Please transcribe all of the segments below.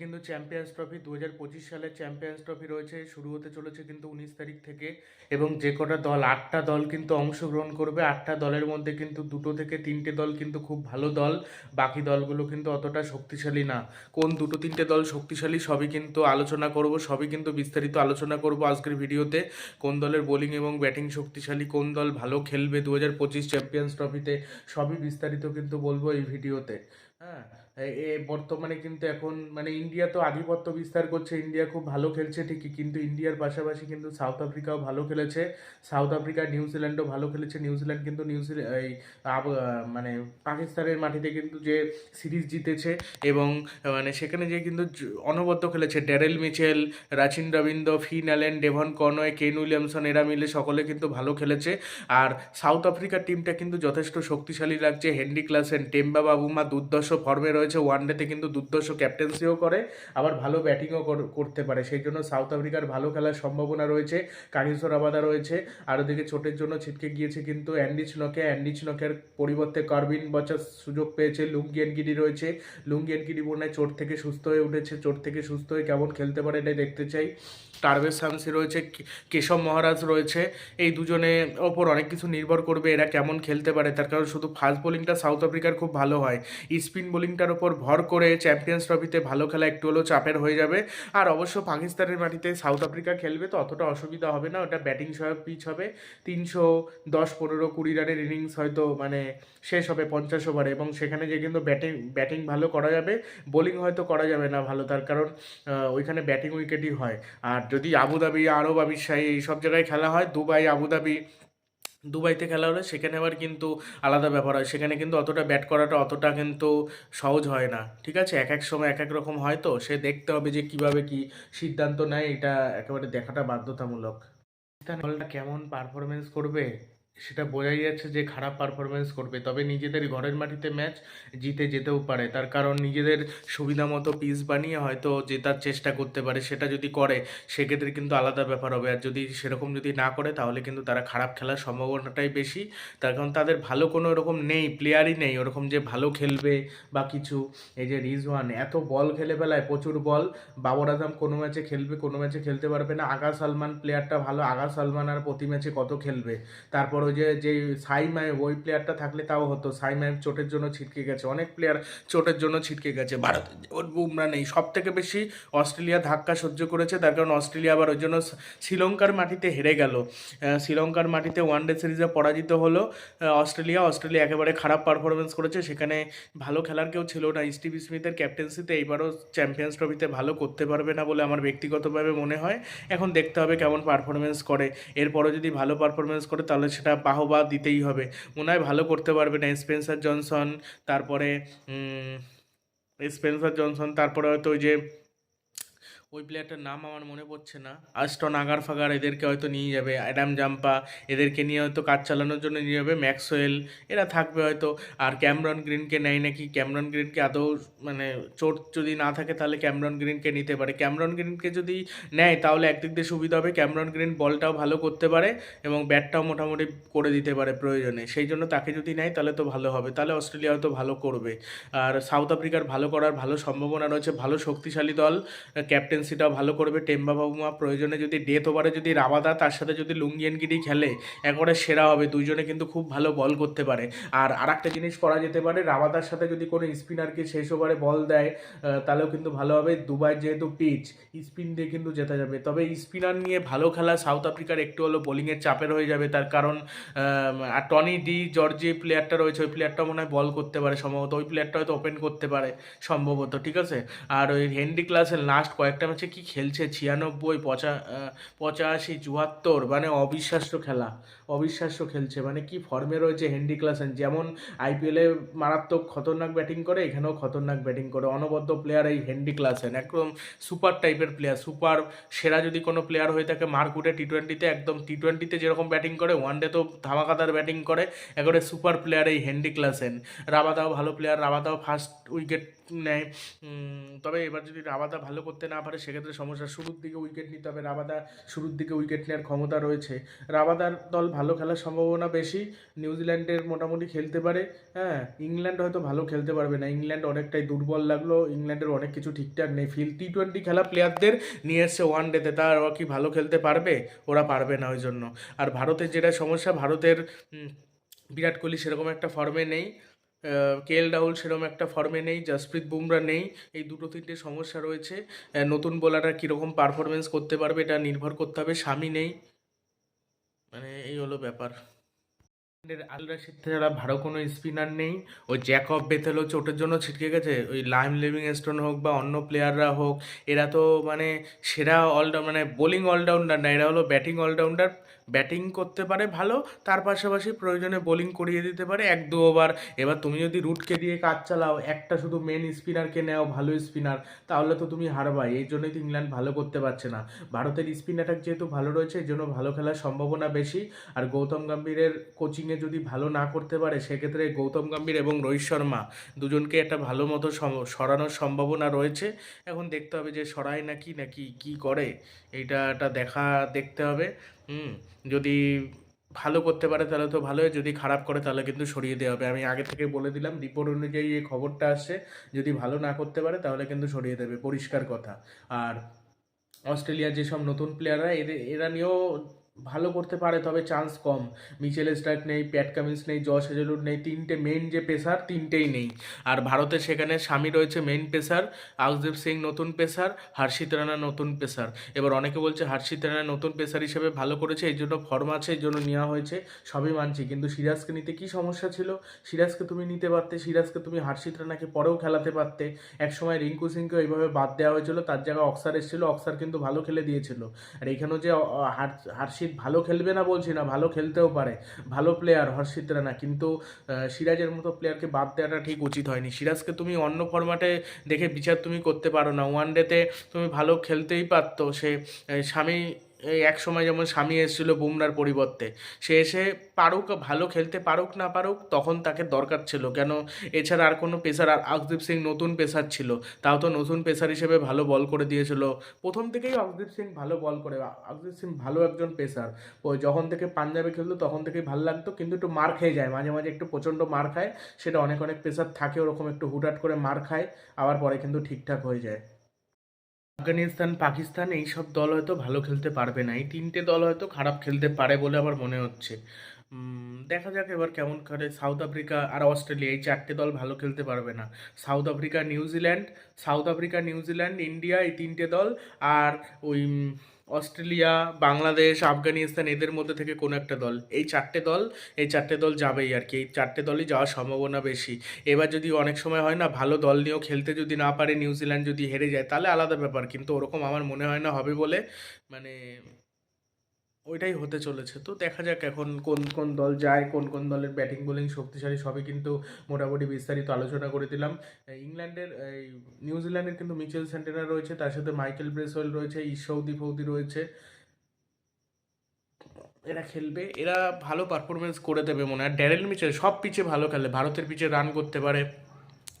কিন্তু champions trophy দু হাজার পঁচিশ সালের চ্যাম্পিয়ন্স ট্রফি রয়েছে, শুরু হতে চলেছে কিন্তু উনিশ তারিখ থেকে এবং যে কটা দল, আটটা দল কিন্তু অংশগ্রহণ করবে। আটটা দলের মধ্যে কিন্তু দুটো থেকে তিনটে দল কিন্তু খুব ভালো দল, বাকি দলগুলো কিন্তু অতটা শক্তিশালী না। কোন দুটো তিনটে দল শক্তিশালী সবই কিন্তু আলোচনা করব, সবই কিন্তু বিস্তারিত আলোচনা করব আজকের ভিডিওতে। কোন দলের বোলিং এবং ব্যাটিং শক্তিশালী, কোন দল ভালো খেলবে দু হাজার পঁচিশ চ্যাম্পিয়ন্স ট্রফিতে সবই বিস্তারিত কিন্তু বলব এই ভিডিওতে। হ্যাঁ এ- বর্তমানে কিন্তু এখন মানে ইন্ডিয়া তো আধিপত্য বিস্তার করছে ইন্ডিয়া খুব ভালো খেলছে ঠিকই, কিন্তু ইন্ডিয়ার পাশাপাশি কিন্তু সাউথ আফ্রিকাও ভালো খেলেছে। সাউথ আফ্রিকা নিউজিল্যান্ডও ভালো খেলেছে। নিউজিল্যান্ড কিন্তু নিউজিল্যান্ড এই মানে পাকিস্তানের মাটিতে কিন্তু যে সিরিজ জিতেছে এবং মানে সেখানে যে কিন্তু অনবদ্য খেলেছে। Daryl Mitchell Rachin Ravindra Finn Allen Devon Conway Kane Williamson এরা মিলে সকলে কিন্তু ভালো খেলেছে। আর সাউথ আফ্রিকার টিমটা কিন্তু যথেষ্ট শক্তিশালী লাগছে। হেনরি ক্লাসেন টেম্বা বাবুমা দুর্দশ ফর্মে রয়েছে। ওয়ানডেতে কিন্তু দুর্দর্শ ক্যাপ্টেন্সিও করে, আবার ভালো ব্যাটিংও করতে পারে। সেই জন্য সাউথ আফ্রিকার ভালো খেলার সম্ভাবনা রয়েছে কাগিসোর আবাদা রয়েছে, আর ওদিকে চোটের জন্য ছিটকে গিয়েছে কিন্তু অ্যান্ডি স্নকে অ্যান্ডি স্নকের পরিবর্তে কার্বিন বচার সুযোগ পেয়েছে লুঙ্গিয়ান গিরি রয়েছে। লুঙ্গিয়ান গিরি মনে হয় চোট থেকে সুস্থ হয়ে উঠেছে, চোট থেকে সুস্থ হয়ে কেমন খেলতে পারে এটাই দেখতে চাই। টার্ভেস শামসি রয়েছে কেশব মহারাজ রয়েছে, এই দুজনে ওপর অনেক কিছু নির্ভর করবে এরা কেমন খেলতে পারে, তার কারণ শুধু ফাস্ট বোলিংটা সাউথ আফ্রিকার খুব ভালো হয়। স্পিন বোলিংটার ওপর ভর করে চ্যাম্পিয়ন্স ট্রফিতে ভালো খেলা একটু হলেও চাপের হয়ে যাবে। আর অবশ্য পাকিস্তানের মাটিতে সাউথ আফ্রিকা খেলবে তো অতটা অসুবিধা হবে না, ওটা ব্যাটিং সহায়ক পিচ হবে। তিনশো দশ পনেরো কুড়ি রানের ইনিংস হয়তো মানে শেষ হবে পঞ্চাশ ওভারে এবং সেখানে যে কিন্তু ব্যাটিং ব্যাটিং ভালো করা যাবে, বোলিং হয়তো করা যাবে না ভালো, তার কারণ ওইখানে ব্যাটিং উইকেটই হয়। আর যদি আবুধাবি আরব এই সব জায়গায় খেলা হয়, দুবাই আবুধাবি দুবাইতে খেলা হলে সেখানে আবার কিন্তু আলাদা ব্যাপার হয়। সেখানে কিন্তু অতটা ব্যাট করাটা অতটা কিন্তু সহজ হয় না। ঠিক আছে? এক এক সময় এক এক রকম হয় তো। সে দেখতে হবে যে কীভাবে কি সিদ্ধান্ত নেয়। এটা একেবারে দেখাটা বাধ্যতামূলক। কেমন পারফরমেন্স করবে? সেটা বোঝাই যাচ্ছে যে খারাপ পারফরমেন্স করবে। তবে নিজেদের ঘরের মাটিতে ম্যাচ জিতে যেতেও পারে। তার কারণ নিজেদের সুবিধা মতো পিস বানিয়ে হয়তো জেতার চেষ্টা করতে পারে, সেটা যদি করে, সেক্ষেত্রে কিন্তু আলাদা ব্যাপার হবে। আর যদি সেরকম যদি না করে, তাহলে কিন্তু তারা খারাপ খেলার সম্ভাবনাটাই বেশি। তার কারণ তাদের ভালো কোনো ওরকম নেই প্লেয়ারই নেই। ওরকম যে ভালো খেলবে বা কিছু, এই যে রিজওয়ান এত বল খেলে ফেলায়, প্রচুর বল বাবর আজম কোনো ম্যাচে খেলবে, কোনো ম্যাচে খেলতে পারবে না। আগা সালমান প্লেয়ারটা ভালো। আগা সালমান আর প্রতি ম্যাচে কত খেলবে? তারপর যে যে সাই মাইব ওই প্লেয়ারটা থাকলে তাও হতো। সাই মাইব চোটের জন্য ছিটকে গেছে। অনেক প্লেয়ার চোটের জন্য ছিটকে গেছে। ভারত, ওর বুমরা নেই। সব থেকে বেশি অস্ট্রেলিয়া ধাক্কা সহ্য করেছে। তার কারণ অস্ট্রেলিয়া আবার ওই জন্য শ্রীলঙ্কার মাটিতে হেরে গেল। শ্রীলঙ্কার মাটিতে ওয়ান ডে সিরিজে পরাজিত হলো। অস্ট্রেলিয়া। অস্ট্রেলিয়া একেবারে খারাপ পারফরমেন্স করেছে। সেখানে ভালো খেলার কেউ ছিল না। স্টিভ স্মিথের ক্যাপ্টেন্সিতে এইবারও চ্যাম্পিয়ন্স ট্রফিতে ভালো করতে পারবে না বলে আমার ব্যক্তিগতভাবে মনে হয়। এখন দেখতে হবে কেমন পারফরমেন্স করে। এরপরও যদি ভালো পারফরমেন্স করে, তাহলে সেটা বাহবা দিতেই হবে। মনে হয় ভালো করতে পারবে না। স্পেন্সার জনসন, তারপরে স্পেন্সার জনসন, তারপরে হয়তো ওই যে ওই প্লেয়ারটার নাম আমার মনে পড়ছে না। আস্টন আগার ফাগার এদেরকে হয়তো নিয়ে যাবে অ্যাডাম জাম্পা এদেরকে নিয়ে হয়তো কাজ চালানোর জন্য নিয়ে যাবে ম্যাক্সওয়েল এরা থাকবে হয়তো। আর ক্যামরন গ্রিনকে নেয় নাকি? ক্যামরন গ্রিনকে আদৌ মানে চোট যদি না থাকে তাহলে ক্যামরন গ্রিনকে নিতে পারে। ক্যামরন গ্রিনকে যদি নেয় তাহলে একদিক দিয়ে সুবিধা হবে ক্যামরন গ্রিন বলটাও ভালো করতে পারে এবং ব্যাটটাও মোটামুটি করে দিতে পারে প্রয়োজনে। সেই জন্য তাকে যদি নেয় তাহলে তো ভালো হবে, তাহলে অস্ট্রেলিয়া হয়তো ভালো করবে। আর সাউথ আফ্রিকার ভালো করার ভালো সম্ভাবনা রয়েছে, ভালো শক্তিশালী দল ক্যাপ্টেন্সিটাও ভালো করবে। টেম্বা বাবুমা প্রয়োজনে যদি ডেথ ওভারে যদি রাবাদা তার সাথে যদি লুঙ্গিয়ানগিরি খেলে, একবারে সেরা হবে। দুইজনে কিন্তু খুব ভালো বল করতে পারে। আর আরেকটা জিনিস করা যেতে পারে, রাবাদার সাথে যদি কোনো স্পিনারকে শেষ ওভারে বল দেয় তাহলেও কিন্তু ভালো হবে। দুবাই যেহেতু পিচ স্পিন দিয়ে কিন্তু জেতা যাবে। তবে স্পিনার নিয়ে ভালো খেলা সাউথ আফ্রিকার একটু হলো বোলিংয়ের চাপের হয়ে যাবে। তার কারণ আর টনি ডি জর্জি প্লেয়ারটা রয়েছে, ওই প্লেয়ারটা মনে হয় বল করতে পারে সম্ভবত। ওই প্লেয়ারটা হয়তো ওপেন করতে পারে সম্ভবত, ঠিক আছে? আর ওই হেনরি ক্লাসের লাস্ট কয়েকটা ম্যাচে কি খেলছে? ছিয়ানব্বই, পঁচা পঁচাশি, চুয়াত্তর মানে অবিশ্বাস্য খেলা, অবিশ্বাস্য খেলছে। মানে কি ফর্মে রয়েছে হেনরি ক্লাসেন? যেমন আইপিএলে মারাত্মক খতরনাক ব্যাটিং করে, এখানেও খতরনাক ব্যাটিং করে। অনবদ্য প্লেয়ার এই হেনরি ক্লাসেন, একদম সুপার টাইপের প্লেয়ার সুপার সেরা যদি কোনো প্লেয়ার হয়ে থাকে মার্কুটে টি টোয়েন্টিতে একদম টি টোয়েন্টিতে যেরকম ব্যাটিং করে ওয়ান ডে তো ধামাকাদার ব্যাটিং করে, একেবারে সুপার প্লেয়ার এই হেনরি ক্লাসেন। রাবাদাও ভালো প্লেয়ার রাবাদাও ফার্স্ট উইকেট নেয়। তবে এবার যদি রাবাদা ভালো করতে না পারে, সেক্ষেত্রে সমস্যা। শুরুর দিকে উইকেট নিতে হবে। রাবাদা শুরুর দিকে উইকেট নেওয়ার ক্ষমতা রয়েছে। রাবাদার দল ভালো খেলার সম্ভাবনা বেশি। নিউজিল্যান্ডের মোটামুটি খেলতে পারে। হ্যাঁ ইংল্যান্ড হয়তো ভালো খেলতে পারবে না। ইংল্যান্ড অনেকটাই দুর্বল লাগল। ইংল্যান্ডের অনেক কিছু ঠিকঠাক নেই। ফিল টি টোয়েন্টি খেলা প্লেয়ারদের নিয়ে এসছে ওয়ান ডেতে তা। ওরা কি ভালো খেলতে পারবে? ওরা পারবে না ওই জন্য। আর ভারতের যেটা সমস্যা, ভারতের বিরাট কোহলি সেরকম একটা ফর্মে নেই। কে এল রাহুল সেরকম একটা ফর্মে নেই, জসপ্রীত বুমরা নেই। এই দুটো তিনটে সমস্যা রয়েছে। নতুন বোলাররা কীরকম পারফরমেন্স করতে পারবে এটা নির্ভর করতে হবে, স্বামী নেই। মানে এই হলো ব্যাপার। আল রাশিদ ছাড়া ভালো কোনো স্পিনার নেই। ওই জ্যাকব বেথেল হচ্ছে ওটার জন্য ছিটকে গেছে। ওই লাইম লিভিং স্টোন হোক বা অন্য প্লেয়াররা হোক, এরা তো মানে সেরা অলরাউন্ড মানে বোলিং অলরাউন্ডার না, এরা হলো ব্যাটিং অলরাউন্ডার ব্যাটিং করতে পারে ভালো, তার পাশাপাশি প্রয়োজনে বোলিং করিয়ে দিতে পারে এক দু ওভার। এবার তুমি যদি রুটকে দিয়ে কাজ চালাও, একটা শুধু মেন স্পিনারকে নেও, ভালো স্পিনার তাহলে তো তুমি হারবাই। এই জন্যই তো ইংল্যান্ড ভালো করতে পারছে না। ভারতের স্পিন অ্যাটাক যেহেতু ভালো রয়েছে, এই জন্য ভালো খেলার সম্ভাবনা বেশি। আর গৌতম গম্ভীরের কোচিংয়ে যদি ভালো না করতে পারে, সেক্ষেত্রে গৌতম গম্ভীর এবং রোহিত শর্মা দুজনকে একটা ভালো মতো সরানোর সম্ভাবনা রয়েছে। এখন দেখতে হবে যে সরায় নাকি নাকি কি করে এইটা একটা দেখা, দেখতে হবে। হুম, যদি ভালো করতে পারে তাহলে তো ভালোই, যদি খারাপ করে তাহলে কিন্তু সরিয়ে দেওয়া হবে। আমি আগে থেকে বলে দিলাম, রিপোর্ট অনুযায়ী এই খবরটা আসছে, যদি ভালো না করতে পারে তাহলে কিন্তু সরিয়ে দেবে, পরিষ্কার কথা। আর অস্ট্রেলিয়ার যেসব নতুন প্লেয়াররা এদের, এরা নিয়েও ভালো করতে পারে তবে চান্স কম। মিচেল স্টার্ক নেই প্যাট কামিন্স নেই জশ হেজেলুড নেই তিনটে মেন যে পেসার তিনটেই নেই। আর ভারতের সেখানে স্বামী রয়েছে মেন পেসার আউসদীপ সিং নতুন পেসার হর্ষিত রানা নতুন পেসার। এবার অনেকে বলছে হর্ষিত রানা নতুন পেসার হিসেবে ভালো করেছে এই জন্য ফর্ম আছে এই জন্য নেওয়া হয়েছে সবই মানছি। কিন্তু সিরাজকে নিতে কি সমস্যা ছিল? সিরাজকে তুমি নিতে পারতে সিরাজকে তুমি হর্ষিত রানাকে পরেও খেলাতে পারতে। এক সময় রিঙ্কু সিংকে ওইভাবে বাদ দেওয়া হয়েছিল তার জায়গায় অক্সার এসেছিল অক্সার কিন্তু ভালো খেলে দিয়েছিল। আর এখানেও যে অ, অ, হার- হর্ষিত ভালো খেলবে না বলছি না, ভালো খেলতেও পারে। ভালো প্লেয়ার হর্ষিত রানা, কিন্তু সিরাজের মতো প্লেয়ারকে বাদ দেওয়াটা ঠিক উচিত হয়নি। সিরাজকে তুমি অন্য ফরম্যাটে দেখে বিচার তুমি করতে পারো না। ওয়ান ডেতে তুমি ভালো খেলতেই পারতো সে স্বামী এক সময় যেমন স্বামী এসেছিল বুমরার পরিবর্তে, সে এসে পারুক, ভালো খেলতে পারুক, না পারুক, তখন তাকে দরকার ছিল। কেন? এছাড়া আর কোনো পেসার, আর আকদীপ সিং নতুন পেসার ছিল। তাও তো নতুন পেসার হিসেবে ভালো বল করে দিয়েছিল। প্রথম থেকেই আকদীপ সিং ভালো বল করে আকদীপ সিং ভালো একজন পেসার। যখন থেকে পাঞ্জাবে খেলতো তখন থেকেই ভালো লাগতো, কিন্তু একটু মার খেয়ে যায়। মাঝে মাঝে একটু প্রচণ্ড মার খায়, সেটা অনেক অনেক পেসার থাকে, ওরকম একটু হুটহাট করে মার খায়, আবার পরে কিন্তু ঠিকঠাক হয়ে যায়। আফগানিস্তান, পাকিস্তান এই সব দল হয়তো ভালো খেলতে পারবে না। এই তিনটে দল হয়তো খারাপ খেলতে পারে বলে আমার মনে হচ্ছে। দেখা যাক এবার কেমন করে সাউথ আফ্রিকা আর অস্ট্রেলিয়া, এই চারটে দল ভালো খেলতে পারবে না। South Africa New Zealand south Africa New Zealand India এই তিনটে দল, আর ওই অস্ট্রেলিয়া, বাংলাদেশ, আফগানিস্তান এদের মধ্যে থেকে কোনো একটা দল। এই চারটে দল, এই চারটে দল যাবেই আর কি। এই চারটে দলই যাওয়ার সম্ভাবনা বেশি। এবার যদি অনেক সময় হয় না, ভালো দল নিয়েও খেলতে যদি না পারে নিউজিল্যান্ড যদি হেরে যায়, তাহলে আলাদা ব্যাপার। কিন্তু ওরকম আমার মনে হয় না হবে বলে মানে ওইটাই হতে চলেছে। তো দেখা যাক এখন কোন কোন দল যায়, কোন কোন দলের ব্যাটিং বোলিং শক্তিশালী সবই কিন্তু মোটামুটি বিস্তারিত আলোচনা করে দিলাম। ইংল্যান্ডের এই নিউজিল্যান্ডের কিন্তু মিচেল সেন্টেনার রয়েছে, তার সাথে মাইকেল ব্রেসওয়েল রয়েছে ঈশ্বৌদি ফৌদি রয়েছে। এরা খেলবে, এরা ভালো পারফরমেন্স করে দেবে মনে হয়। ড্যারেল মিচেল সব পিচে ভালো খেলে, ভারতের পিচে রান করতে পারে।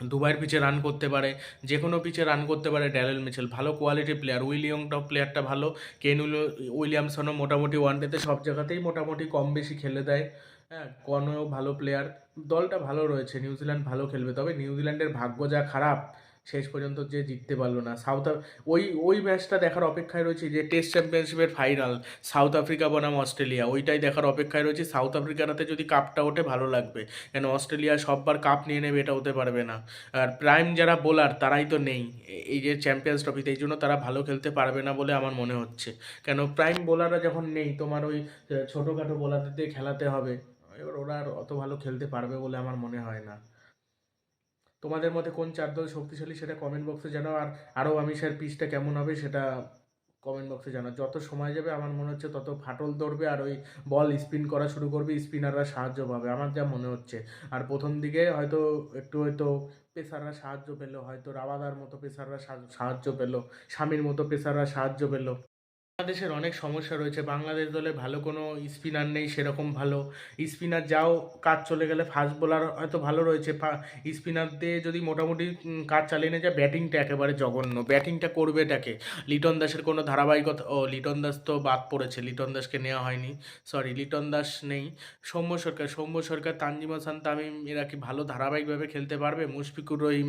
দুবাইয়ের পিচে রান করতে পারে যে কোনো পিচে রান করতে পারে ড্যারেল মিচেল। ভালো কোয়ালিটি প্লেয়ার উইলিয়ং টপ প্লেয়ারটা ভালো। কেন উইলিয়ামসনও মোটামুটি ওয়ান ডেতে সব জায়গাতেই মোটামুটি কম বেশি খেলে দেয়। হ্যাঁ কনও ভালো প্লেয়ার দলটা ভালো রয়েছে, নিউজিল্যান্ড ভালো খেলবে। তবে নিউজিল্যান্ডের ভাগ্য যা খারাপ শেষ পর্যন্ত যে জিততে পারল না। সাউথ ওই ওই ম্যাচটা দেখার অপেক্ষায় রয়েছে যে টেস্ট চ্যাম্পিয়নশিপের ফাইনাল, সাউথ আফ্রিকা বনাম অস্ট্রেলিয়া। ওইটাই দেখার অপেক্ষায় রয়েছে। সাউথ আফ্রিকার হাতে যদি কাপটা ওঠে, ভালো লাগবে। কেন, অস্ট্রেলিয়া সববার কাপ নিয়ে নেবে, এটা হতে পারবে না। আর প্রাইম যারা বোলার, তারাই তো নেই। এই যে চ্যাম্পিয়ন্স ট্রফিতে এই জন্য তারা ভালো খেলতে পারবে না বলে আমার মনে হচ্ছে। কেন, প্রাইম বোলাররা যখন নেই, তোমার ওই ছোটোখাটো বোলারদের দিয়ে খেলাতে হবে, এবার ওরা আর অত ভালো খেলতে পারবে বলে আমার মনে হয় না। তোমাদের মধ্যে কোন চার দল শক্তিশালী সেটা কমেন্ট বক্সে জানাও, আর আরও আমি স্যার পিচটা কেমন হবে সেটা কমেন্ট বক্সে জানাও। যত সময় যাবে, আমার মনে হচ্ছে তত ফাটল ধরবে, আর ওই বল স্পিন করা শুরু করবে স্পিনাররা সাহায্য পাবে, আমার যা মনে হচ্ছে। আর প্রথম দিকে হয়তো একটু হয়তো পেসাররা সাহায্য পেল, হয়তো রাবাদার মতো পেসাররা সাহায্য পেল, স্বামীর মতো পেসাররা সাহায্য পেল। বাংলাদেশের অনেক সমস্যা রয়েছে। বাংলাদেশ দলে ভালো কোনো স্পিনার নেই, সেরকম ভালো। স্পিনার যাও, কাজ চলে গেলে ফাস্ট বোলার হয়তো ভালো রয়েছে। স্পিনার দিয়ে যদি মোটামুটি কাজ চালিয়ে নিয়ে যায়, ব্যাটিংটা একেবারে জঘন্য। ব্যাটিংটা করবে এটাকে। লিটন দাসের কোনো ধারাবাহিকতা, ও, লিটন দাস তো বাদ পড়েছে। লিটন দাসকে নেওয়া হয়নি। সরি, লিটন দাস নেই। সৌম্য সরকার সৌম্য সরকার, তানজিম হাসান তামিম, এরা কি ভালো ধারাবাহিকভাবে খেলতে পারবে? মুশফিকুর রহিম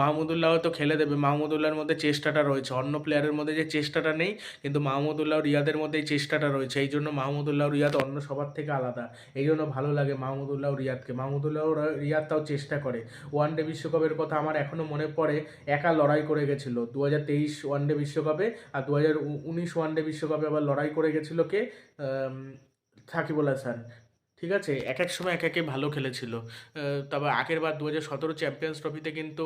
মাহমুদুল্লাহ তো খেলে দেবে। মাহমুদুল্লাহর মধ্যে চেষ্টাটা রয়েছে। অন্য প্লেয়ারের মধ্যে যে চেষ্টাটা নেই, কিন্তু মাহমুদুল্লাহ রিয়াদের মধ্যে এই চেষ্টাটা রয়েছে। এই জন্য মাহমুদুল্লাহ রিয়াদ অন্য সবার থেকে আলাদা। এই জন্য ভালো লাগে মাহমুদুল্লাহ রিয়াদকে। মাহমুদুল্লাহ রিয়াদ তাও চেষ্টা করে। ওয়ান ডে বিশ্বকাপের কথা আমার এখনও মনে পড়ে, একা লড়াই করে গেছিল। দু হাজার তেইশ ওয়ান ডে বিশ্বকাপে আর দু হাজার উনিশ ওয়ান ডে বিশ্বকাপে আবার লড়াই করে গেছিল কে? সাকিবুল হাসান। ঠিক আছে? এক এক সময় এক একে ভালো খেলেছিল। তবে আগের বার দু হাজার সতেরো চ্যাম্পিয়ন্স ট্রফিতে কিন্তু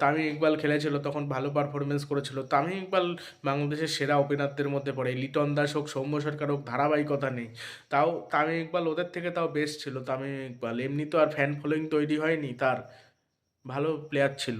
তামিম ইকবাল খেলেছিল, তখন ভালো পারফরমেন্স করেছিল। তামিম ইকবাল বাংলাদেশের সেরা ওপেনারদের মধ্যে পড়ে। লিটন দাস হোক, সৌম্য সরকার হোক, ধারাবাহিকতা নেই। তাও তামিম ইকবাল ওদের থেকে তাও বেস্ট ছিল, তামিম ইকবাল। এমনি তো আর ফ্যান ফলোয়িং তৈরি হয়নি, তার ভালো প্লেয়ার ছিল।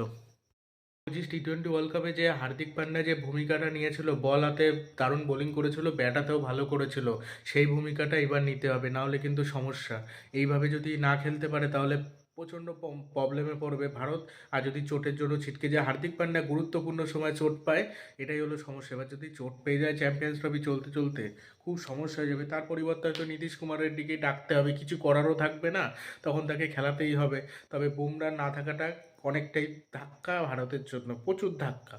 পঁচিশ টি টোয়েন্টি ওয়ার্ল্ড কাপে যে হার্দিক পান্ডা যে ভূমিকাটা নিয়েছিল, বল হাতে দারুণ বোলিং করেছিল ব্যাট হাতেও ভালো করেছিল, সেই ভূমিকাটা এবার নিতে হবে নাহলে কিন্তু সমস্যা। এইভাবে যদি না খেলতে পারে, তাহলে প্রচণ্ড প্রবলেমে পড়বে ভারত। আর যদি চোটের জন্য ছিটকে যায়, হার্দিক পান্ডা গুরুত্বপূর্ণ সময় চোট পায়, এটাই হলো সমস্যা। এবার যদি চোট পেয়ে যায় চ্যাম্পিয়ন্স ট্রফি চলতে চলতে, খুব সমস্যা হয়ে যাবে। তার পরিবর্তে হয়তো নীতিশ কুমারের দিকে ডাকতে হবে, কিছু করারও থাকবে না, তখন তাকে খেলাতেই হবে। তবে বুমরার না থাকাটা অনেকটাই ধাক্কা ভারতের জন্য প্রচুর ধাক্কা।